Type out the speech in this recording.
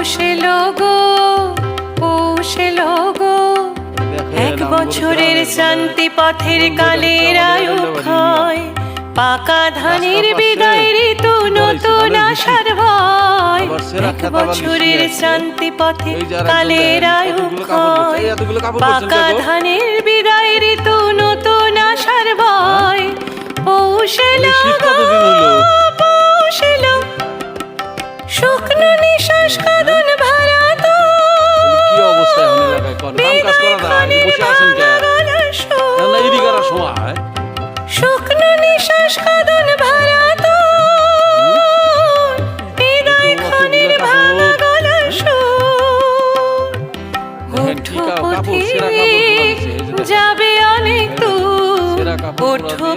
পৌষ এলো গো পৌষ গো। এক বছরের শান্তি পথের কালের আয়ু ক্ষয় পাকা ধানের বিদায় ঋতু নতুন আশার ভয়। এক বছরের শান্তি পথে কালের আয়ু ক্ষয় পাকা ধানের বিদায় ঋতু নতুন আশার ভয়। পৌষ এলো গো, নিঃশ্বাস কাঁদন ভাড়া তো কি অবস্থা এখন এলাকায় কোন কাম কাজ করা যায় বসে আছেন কে? না এদিকে করার সময় শুকনো নিঃশ্বাস কাঁদন ভাড়া তো হৃদয় খনির ভাঙা গলার সুর। ওঠো কা- কাপড়, সেরা কাপড় পথিক, পরা দিছে, এই যে দেখেন। যাবে অনেক দূর। ওঠো